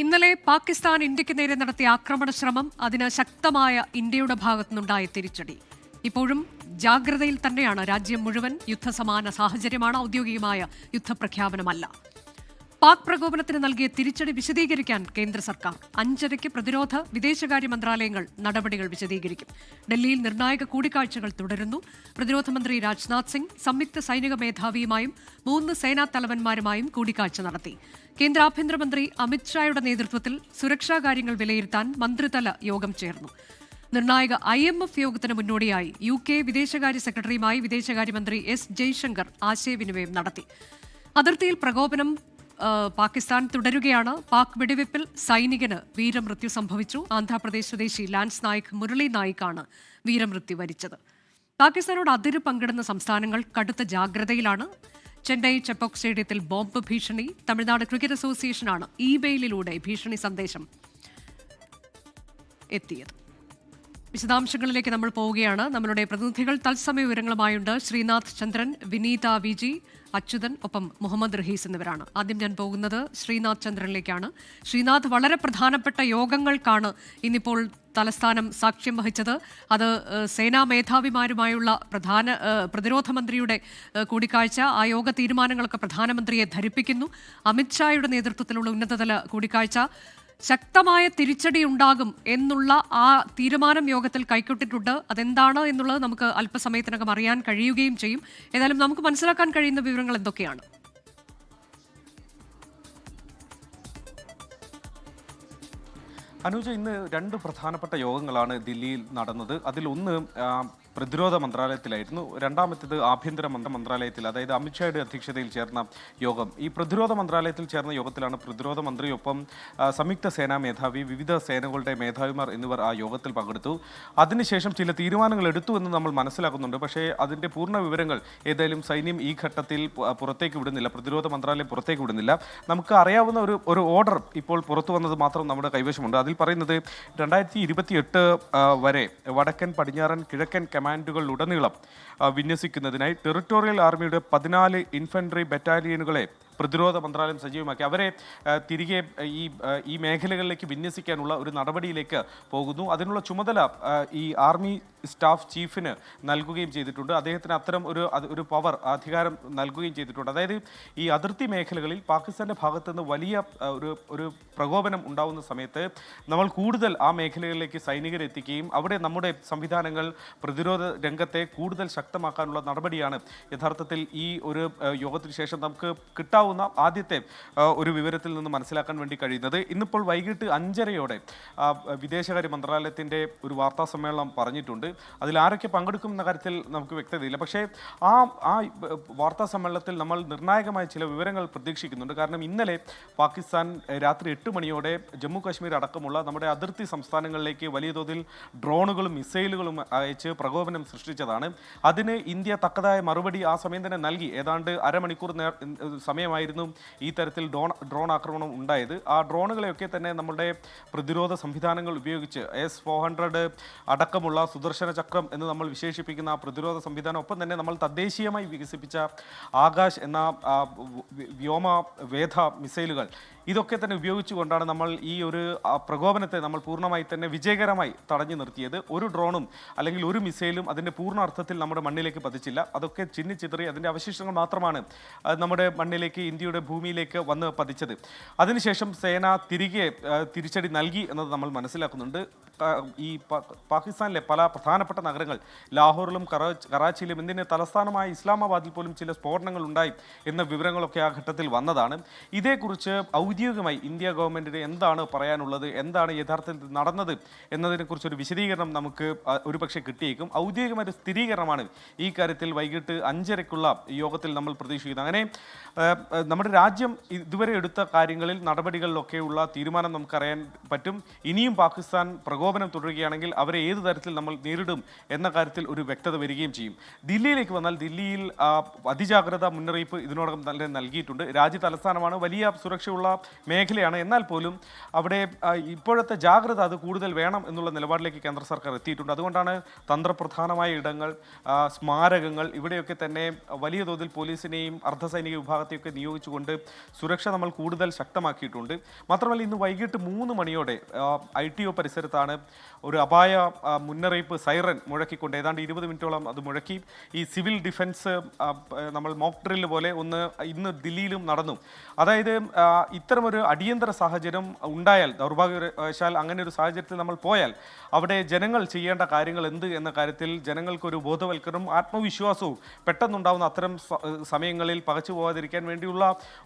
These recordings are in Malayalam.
ഇന്നലെ പാകിസ്ഥാൻ ഇന്ത്യയ്ക്ക് നേരെ നടത്തിയ ആക്രമണ ശ്രമം അതിന് ശക്തമായ ഇന്ത്യയുടെ ഭാഗത്തുനിന്നുണ്ടായ തിരിച്ചടി. ഇപ്പോഴും ജാഗ്രതയിൽ തന്നെയാണ് രാജ്യം മുഴുവൻ യുദ്ധസമാന സാഹചര്യമാണ് ഔദ്യോഗികമായ യുദ്ധപ്രഖ്യാപനമല്ല. പാക് പ്രകോപനത്തിന് നൽകിയ തിരിച്ചടി വിശദീകരിക്കാൻ കേന്ദ്ര സർക്കാർ. അഞ്ചരയ്ക്ക് പ്രതിരോധ വിദേശകാര്യ മന്ത്രാലയങ്ങൾ നടപടികൾ വിശദീകരിക്കും. ഡൽഹിയിൽ നിർണായക കൂടിക്കാഴ്ചകൾ തുടരുന്നു. പ്രതിരോധ മന്ത്രി രാജ്നാഥ് സിംഗ് സംയുക്ത സൈനിക മേധാവിയുമായും മൂന്ന് സേനാ തലവന്മാരുമായും കൂടിക്കാഴ്ച നടത്തി. കേന്ദ്ര ആഭ്യന്തരമന്ത്രി അമിത്ഷായുടെ നേതൃത്വത്തിൽ സുരക്ഷാ കാര്യങ്ങൾ വിലയിരുത്താൻ മന്ത്രിതല യോഗം ചേർന്നു. നിർണായക ഐ എം എഫ് യോഗത്തിന് മുന്നോടിയായി യു കെ വിദേശകാര്യ സെക്രട്ടറിയുമായി വിദേശകാര്യമന്ത്രി എസ് ജയശങ്കർ ആശയവിനിമയം നടത്തി. അതിർത്തിയിൽ പ്രകോപനം പാകിസ്ഥാൻ തുടരുകയാണ്. പാക് വെടിവെപ്പിൽ സൈനികന് വീരമൃത്യു സംഭവിച്ചു. ആന്ധ്രാപ്രദേശ് സ്വദേശി ലാൻസ് നായിക് മുരളി നായിക്കാണ് വീരമൃത്യു വരിച്ചത്. പാകിസ്ഥാനോട് അതിര് പങ്കിടുന്ന സംസ്ഥാനങ്ങൾ കടുത്ത ജാഗ്രതയിലാണ്. ചെന്നൈ ചെപ്പോക് സ്റ്റേഡിയത്തിൽ ബോംബ് ഭീഷണി തമിഴ്നാട് ക്രിക്കറ്റ് അസോസിയേഷനാണ് ഇമെയിലിലൂടെ ഭീഷണി സന്ദേശം എത്തിയത്. വിശദാംശങ്ങളിലേക്ക് നമ്മൾ പോവുകയാണ്. നമ്മളുടെ പ്രതിനിധികൾ തത്സമയ വിവരങ്ങളുമായുണ്ട്. ശ്രീനാഥ് ചന്ദ്രൻ വിനീത വിജി അച്യുതൻ ഒപ്പം മുഹമ്മദ് റഹീസ് എന്നിവരാണ്. ആദ്യം ഞാൻ പോകുന്നത് ശ്രീനാഥ് ചന്ദ്രനിലേക്കാണ്. ശ്രീനാഥ് വളരെ പ്രധാനപ്പെട്ട യോഗങ്ങൾക്കാണ് ഇന്നിപ്പോൾ തലസ്ഥാനം സാക്ഷ്യം വഹിച്ചത്. അത് സേനാ മേധാവിമാരുമായുള്ള പ്രധാന പ്രതിരോധ മന്ത്രിയുടെ കൂടിക്കാഴ്ച. ആ യോഗ തീരുമാനങ്ങളൊക്കെ പ്രധാനമന്ത്രിയെ ധരിപ്പിക്കുന്നു. അമിത്ഷായുടെ നേതൃത്വത്തിലുള്ള ഉന്നതതല കൂടിക്കാഴ്ച. ശക്തമായ തിരിച്ചടി ഉണ്ടാകും എന്നുള്ള ആ തീരുമാനം യോഗത്തിൽ കൈക്കൊട്ടിട്ടുണ്ട്. അതെന്താണ് എന്നുള്ളത് നമുക്ക് അല്പസമയത്തിനകം അറിയാൻ കഴിയുകയും ചെയ്യും. ഏതായാലും നമുക്ക് മനസ്സിലാക്കാൻ കഴിയുന്ന വിവരങ്ങൾ എന്തൊക്കെയാണ്? അനുജ ഇന്ന് രണ്ട് പ്രധാനപ്പെട്ട യോഗങ്ങളാണ് ദില്ലിയിൽ നടന്നത്. അതിലൊന്ന് പ്രതിരോധ മന്ത്രാലയത്തിലായിരുന്നു. രണ്ടാമത്തേത് ആഭ്യന്തര മന്ത്രി മന്ത്രാലയത്തിൽ അതായത് അമിത്ഷായുടെ അധ്യക്ഷതയിൽ ചേർന്ന യോഗം. ഈ പ്രതിരോധ മന്ത്രാലയത്തിൽ ചേർന്ന യോഗത്തിലാണ് പ്രതിരോധ മന്ത്രിയൊപ്പം സംയുക്ത സേനാ മേധാവി വിവിധ സേനകളുടെ മേധാവിമാർ എന്നിവർ ആ യോഗത്തിൽ പങ്കെടുത്തു. അതിനുശേഷം ചില തീരുമാനങ്ങൾ എടുത്തു എന്ന് നമ്മൾ മനസ്സിലാക്കുന്നുണ്ട്. പക്ഷേ അതിന്റെ പൂർണ വിവരങ്ങൾ ഏതായാലും സൈന്യം ഈ ഘട്ടത്തിൽ പുറത്തേക്ക് വിടുന്നില്ല. പ്രതിരോധ മന്ത്രാലയം പുറത്തേക്ക് വിടുന്നില്ല. നമുക്ക് അറിയാവുന്ന ഒരു ഒരു ഓർഡർ ഇപ്പോൾ പുറത്തു വന്നത് മാത്രം നമ്മുടെ കൈവശമുണ്ട്. അതിൽ പറയുന്നത് രണ്ടായിരത്തി വരെ വടക്കൻ പടിഞ്ഞാറൻ കിഴക്കൻ കമാൻഡുകളിലുടനീളം വിന്യസിക്കുന്നതിനായി ടെറിട്ടോറിയൽ ആർമിയുടെ പതിനാല് ഇൻഫൻട്രി ബറ്റാലിയനുകളെ പ്രതിരോധ മന്ത്രാലയം സജീവമാക്കി. അവരെ തിരികെ ഈ ഈ മേഖലകളിലേക്ക് വിന്യസിക്കാനുള്ള ഒരു നടപടിയിലേക്ക് പോകുന്നു. അതിനുള്ള ചുമതല ഈ ആർമി സ്റ്റാഫ് ചീഫിന് നൽകുകയും ചെയ്തിട്ടുണ്ട്. അദ്ദേഹത്തിന് അത്തരം ഒരു ഒരു പവർ അധികാരം നൽകുകയും ചെയ്തിട്ടുണ്ട്. അതായത് ഈ അതിർത്തി മേഖലകളിൽ പാകിസ്ഥാന്റെ ഭാഗത്ത് നിന്ന് വലിയ ഒരു ഒരു പ്രകോപനം ഉണ്ടാവുന്ന സമയത്ത് നമ്മൾ കൂടുതൽ ആ മേഖലകളിലേക്ക് സൈനികരെത്തിക്കുകയും അവിടെ നമ്മുടെ സംവിധാനങ്ങൾ പ്രതിരോധ രംഗത്തെ കൂടുതൽ ശക്തമാക്കാനുള്ള നടപടിയാണ് യഥാർത്ഥത്തിൽ ഈ ഒരു യോഗത്തിന് ശേഷം നമുക്ക് കിട്ടാവുന്ന ആദ്യത്തെ ഒരു വിവരത്തിൽ നിന്ന് മനസ്സിലാക്കാൻ വേണ്ടി കഴിയുന്നത് ഇന്നിപ്പോൾ വൈകിട്ട് അഞ്ചരയോടെ വിദേശകാര്യ മന്ത്രാലയത്തിന്റെ ഒരു വാർത്താ സമ്മേളനം പറഞ്ഞിട്ടുണ്ട്. അതിൽ ആരൊക്കെ പങ്കെടുക്കും എന്ന കാര്യത്തിൽ നമുക്ക് വ്യക്തതയില്ല. പക്ഷേ ആ ആ വാർത്താ സമ്മേളനത്തിൽ നമ്മൾ നിർണായകമായ ചില വിവരങ്ങൾ പ്രതീക്ഷിക്കുന്നുണ്ട്. കാരണം ഇന്നലെ പാകിസ്ഥാൻ രാത്രി എട്ട് മണിയോടെ ജമ്മു കാശ്മീർ അടക്കമുള്ള നമ്മുടെ അതിർത്തി സംസ്ഥാനങ്ങളിലേക്ക് വലിയ തോതിൽ ഡ്രോണുകളും മിസൈലുകളും അയച്ച് പ്രകോപനം സൃഷ്ടിച്ചതാണ്. അതിന് ഇന്ത്യ തക്കതായ മറുപടി ആ സമയം തന്നെ നൽകി. ഏതാണ്ട് അരമണിക്കൂർ നേർ സമയമായിരുന്നു ഈ തരത്തിൽ ഡ്രോൺ ഡ്രോൺ ആക്രമണം ഉണ്ടായത് ആ ഡ്രോണുകളെയൊക്കെ തന്നെ നമ്മുടെ പ്രതിരോധ സംവിധാനങ്ങൾ ഉപയോഗിച്ച് എസ് ഫോർ ഹൺഡ്രഡ് അടക്കമുള്ള സുദർശന ചക്രം എന്ന് നമ്മൾ വിശേഷിപ്പിക്കുന്ന ആ പ്രതിരോധ സംവിധാനം ഒപ്പം തന്നെ നമ്മൾ തദ്ദേശീയമായി വികസിപ്പിച്ച ആകാശ് എന്ന വ്യോമ വേധ മിസൈലുകൾ ഇതൊക്കെ തന്നെ ഉപയോഗിച്ചുകൊണ്ടാണ് നമ്മൾ ഈ ഒരു പ്രകോപനത്തെ നമ്മൾ പൂർണമായി തന്നെ വിജയകരമായി തടഞ്ഞു നിർത്തിയത്. ഒരു ഡ്രോണും അല്ലെങ്കിൽ ഒരു മിസൈലും അതിന്റെ പൂർണ അർത്ഥത്തിൽ നമ്മുടെ മണ്ണിലേക്ക് പതിച്ചില്ല. അതൊക്കെ ചിന്നിച്ചിതറി അതിന്റെ അവശിഷ്ടങ്ങൾ മാത്രമാണ് നമ്മുടെ മണ്ണിലേക്ക് ഇന്ത്യയുടെ ഭൂമിയിലേക്ക് വന്ന് പതിച്ചത്. അതിനുശേഷം സേന തിരികെ തിരിച്ചടി നൽകി എന്നത് നമ്മൾ മനസ്സിലാക്കുന്നുണ്ട്. ഈ പാകിസ്ഥാനിലെ പല പ്രധാനപ്പെട്ട നഗരങ്ങൾ ലാഹോറിലും കറാച്ചിയിലും ഇന്ത്യന്റെ തലസ്ഥാനമായ ഇസ്ലാമാബാദിൽ പോലും ചില സ്ഫോടനങ്ങൾ ഉണ്ടായി എന്ന വിവരങ്ങളൊക്കെ ആ ഘട്ടത്തിൽ വന്നതാണ്. ഇതേക്കുറിച്ച് ഔദ്യോഗികമായി ഇന്ത്യ ഗവൺമെന്റിന് എന്താണ് പറയാനുള്ളത് എന്താണ് യഥാർത്ഥത്തിൽ നടന്നത് എന്നതിനെക്കുറിച്ചൊരു വിശദീകരണം നമുക്ക് ഒരുപക്ഷെ കിട്ടിയേക്കും. ഔദ്യോഗികമായ ഒരു സ്ഥിരീകരണമാണ് ഈ കാര്യത്തിൽ വൈകിട്ട് അഞ്ചരയ്ക്കുള്ള യോഗത്തിൽ നമ്മൾ പ്രതീക്ഷിക്കുന്നത് അങ്ങനെ നമ്മുടെ രാജ്യം ഇതുവരെ എടുത്ത കാര്യങ്ങളിൽ നടപടികളിലൊക്കെയുള്ള തീരുമാനം നമുക്കറിയാൻ പറ്റും. ഇനിയും പാകിസ്ഥാൻ പ്രകോപനം പ്രകോപനം തുടരുകയാണെങ്കിൽ അവരെ ഏത് തരത്തിൽ നമ്മൾ നേരിടും എന്ന കാര്യത്തിൽ ഒരു വ്യക്തത വരികയും ചെയ്യും. ദില്ലിയിലേക്ക് വന്നാൽ ദില്ലിയിൽ അതിജാഗ്രത മുന്നറിയിപ്പ് ഇതിനോടകം തന്നെ നൽകിയിട്ടുണ്ട്. രാജ്യ തലസ്ഥാനമാണ് വലിയ സുരക്ഷയുള്ള മേഖലയാണ്. എന്നാൽ പോലും അവിടെ ഇപ്പോഴത്തെ ജാഗ്രത അത് കൂടുതൽ വേണം എന്നുള്ള നിലപാടിലേക്ക് കേന്ദ്ര സർക്കാർ എത്തിയിട്ടുണ്ട്. അതുകൊണ്ടാണ് തന്ത്രപ്രധാനമായ ഇടങ്ങൾ സ്മാരകങ്ങൾ ഇവിടെയൊക്കെ തന്നെ വലിയ തോതിൽ പോലീസിനെയും അർദ്ധസൈനിക വിഭാഗത്തെയൊക്കെ നിയോഗിച്ചുകൊണ്ട് സുരക്ഷ നമ്മൾ കൂടുതൽ ശക്തമാക്കിയിട്ടുണ്ട്. മാത്രമല്ല ഇന്ന് വൈകിട്ട് മൂന്ന് മണിയോടെ ഐ ടി ഒ പരിസരത്താണ് ഒരു അപായ മുന്നറിയിപ്പ് സൈറൻ മുഴക്കിക്കൊണ്ട് ഏതാണ്ട് ഇരുപത് മിനിറ്റോളം അത് മുഴക്കി. ഈ സിവിൽ ഡിഫൻസ് നമ്മൾ മോക്ക് ഡ്രില്ല് പോലെ ഒന്ന് ഇന്ന് ദില്ലിയിലും നടന്നു. അതായത് ഇത്തരമൊരു അടിയന്തര സാഹചര്യം ഉണ്ടായാൽ ദൗർഭാഗ്യവശാൽ അങ്ങനെ ഒരു സാഹചര്യത്തിൽ നമ്മൾ പോയാൽ അവിടെ ജനങ്ങൾ ചെയ്യേണ്ട കാര്യങ്ങൾ എന്ത് എന്ന കാര്യത്തിൽ ജനങ്ങൾക്കൊരു ബോധവൽക്കരണവും ആത്മവിശ്വാസവും പെട്ടെന്നുണ്ടാവുന്ന അത്തരം സമയങ്ങളിൽ പകച്ചു പോകാതിരിക്കാൻ വേണ്ടിയുള്ള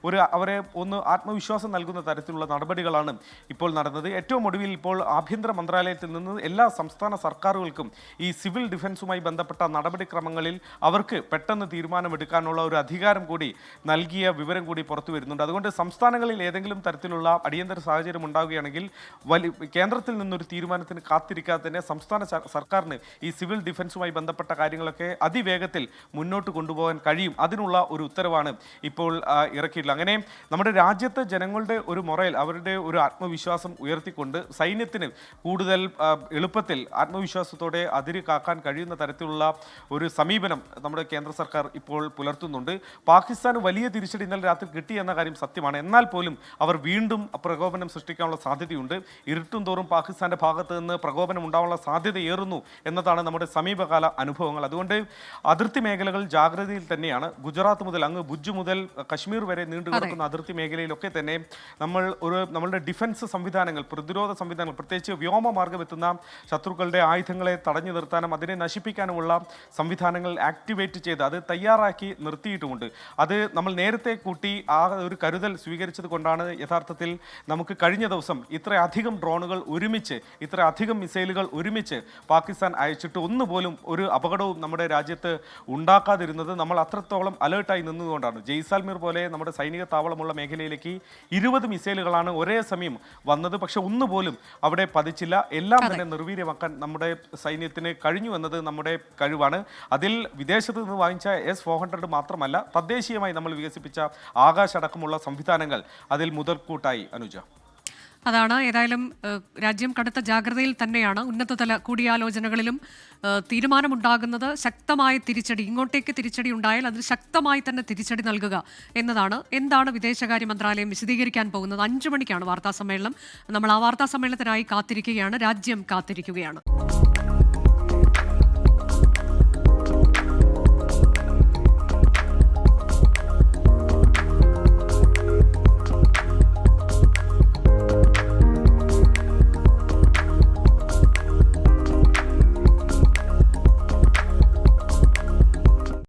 ഒരു അവരെ ഒന്ന് ആത്മവിശ്വാസം നൽകുന്ന തരത്തിലുള്ള നടപടികളാണ് ഇപ്പോൾ നടന്നത്. ഏറ്റവും ഒടുവിൽ ഇപ്പോൾ ആഭ്യന്തര മന്ത്രാലയത്തിൽ നിന്ന് എല്ലാ സംസ്ഥാന സർക്കാരുകൾക്കും ഈ സിവിൽ ഡിഫൻസുമായി ബന്ധപ്പെട്ട നടപടിക്രമങ്ങളിൽ അവർക്ക് പെട്ടെന്ന് തീരുമാനമെടുക്കാനുള്ള ഒരു അധികാരം കൂടി നൽകിയ വിവരം കൂടി പുറത്തു വരുന്നുണ്ട്. അതുകൊണ്ട് സംസ്ഥാനങ്ങളിൽ ഏതെങ്കിലും തരത്തിലുള്ള അടിയന്തര സാഹചര്യം ഉണ്ടാവുകയാണെങ്കിൽ വലി കേന്ദ്രത്തിൽ നിന്നൊരു തീരുമാനത്തിന് കാത്തിരിക്കാതെ തന്നെ സംസ്ഥാന സർക്കാരിന് ഈ സിവിൽ ഡിഫൻസുമായി ബന്ധപ്പെട്ട കാര്യങ്ങളൊക്കെ അതിവേഗത്തിൽ മുന്നോട്ട് കൊണ്ടുപോകാൻ കഴിയും. അതിനുള്ള ഒരു ഉത്തരവാണ് ഇപ്പോൾ ഇറക്കിയിട്ടുള്ളത്. അങ്ങനെ നമ്മുടെ രാജ്യത്തെ ജനങ്ങളുടെ ഒരു മൊറയിൽ അവരുടെ ഒരു ആത്മവിശ്വാസം ഉയർത്തിക്കൊണ്ട് സൈന്യത്തിന് കൂടുതൽ ആ, എളുപ്പത്തിൽ ആത്മവിശ്വാസത്തോടെ അതിര് കാക്കാൻ കഴിയുന്ന തരത്തിലുള്ള ഒരു സമീപനം നമ്മുടെ കേന്ദ്ര സർക്കാർ ഇപ്പോൾ പുലർത്തുന്നുണ്ട്. പാകിസ്ഥാന് വലിയ തിരിച്ചടി ഇന്നലെ രാത്രി കിട്ടി എന്ന കാര്യം സത്യമാണ്. എന്നാൽ പോലും അവർ വീണ്ടും പ്രകോപനം സൃഷ്ടിക്കാനുള്ള സാധ്യതയുണ്ട്. ഇരുട്ടും തോറും പാകിസ്ഥാന്റെ ഭാഗത്ത് നിന്ന് പ്രകോപനം ഉണ്ടാവാനുള്ള സാധ്യതയേറുന്നു എന്നതാണ് നമ്മുടെ സമീപകാല അനുഭവങ്ങൾ. അതുകൊണ്ട് അതിർത്തി മേഖലകൾ ജാഗ്രതയിൽ തന്നെയാണ്. ഗുജറാത്ത് മുതൽ അങ്ങ് ഭുജ് മുതൽ കശ്മീർ വരെ നീണ്ടു കിടക്കുന്ന അതിർത്തി മേഖലയിലൊക്കെ തന്നെ നമ്മൾ ഒരു നമ്മളുടെ ഡിഫൻസ് സംവിധാനങ്ങൾ പ്രതിരോധ സംവിധാനങ്ങൾ പ്രത്യേകിച്ച് വ്യോമ മാർഗം എത്തുന്ന ശത്രുക്കളുടെ ആയുധങ്ങളെ തടഞ്ഞു നിർത്താനും അതിനെ നശിപ്പിക്കാനുമുള്ള സംവിധാനങ്ങൾ ആക്ടിവേറ്റ് ചെയ്ത് അത് തയ്യാറാക്കി നിർത്തിയിട്ടുമുണ്ട്. അത് നമ്മൾ നേരത്തെ കൂട്ടി ആ ഒരു കരുതൽ സ്വീകരിച്ചത് കൊണ്ടാണ് യഥാർത്ഥത്തിൽ നമുക്ക് കഴിഞ്ഞ ദിവസം ഇത്രയധികം ഡ്രോണുകൾ ഒരുമിച്ച് ഇത്രയധികം മിസൈലുകൾ ഒരുമിച്ച് പാകിസ്ഥാൻ അയച്ചിട്ട് ഒന്നുപോലും ഒരു അപകടവും നമ്മുടെ രാജ്യത്ത് ഉണ്ടാക്കാതിരുന്നത് നമ്മൾ അത്രത്തോളം അലേർട്ടായി നിന്നതുകൊണ്ടാണ് ജയ്സാൽമീർ പോലെ നമ്മുടെ സൈനിക താവളമുള്ള മേഖലയിലേക്ക് ഇരുപത് മിസൈലുകളാണ് ഒരേ സമയം വന്നത്. പക്ഷേ ഒന്നുപോലും അവിടെ പതിച്ചില്ല. എല്ലാം തന്നെ നിർവീര്യമാക്കാൻ നമ്മുടെ സൈന്യത്തിന് കഴിഞ്ഞു എന്നത് നമ്മുടെ കഴിവാണ്. അതിൽ വിദേശത്ത് നിന്ന് വാങ്ങിച്ച എസ് ഫോർ ഹൺഡ്രഡ് മാത്രമല്ല തദ്ദേശീയമായി നമ്മൾ വികസിപ്പിച്ച ആകാശ അടക്കമുള്ള സംവിധാനങ്ങൾ അതിൽ മുതൽക്കൂട്ടായി അനുജ. അതാണ്. ഏതായാലും രാജ്യം കടുത്ത ജാഗ്രതയിൽ തന്നെയാണ് ഉന്നതതല കൂടിയാലോചനകളിലും തീരുമാനമുണ്ടാകുന്നത്. ശക്തമായ തിരിച്ചടി ഇങ്ങോട്ടേക്ക് തിരിച്ചടി ഉണ്ടായാൽ അതിന് ശക്തമായി തന്നെ തിരിച്ചടി നൽകുക എന്നതാണ്. എന്താണ് വിദേശകാര്യ മന്ത്രാലയം വിശദീകരിക്കാൻ പോകുന്നത്? അഞ്ചു മണിക്കാണ് വാർത്താ സമ്മേളനം. നമ്മൾ ആ വാർത്താ സമ്മേളനത്തിനായി കാത്തിരിക്കുകയാണ്. രാജ്യം കാത്തിരിക്കുകയാണ്.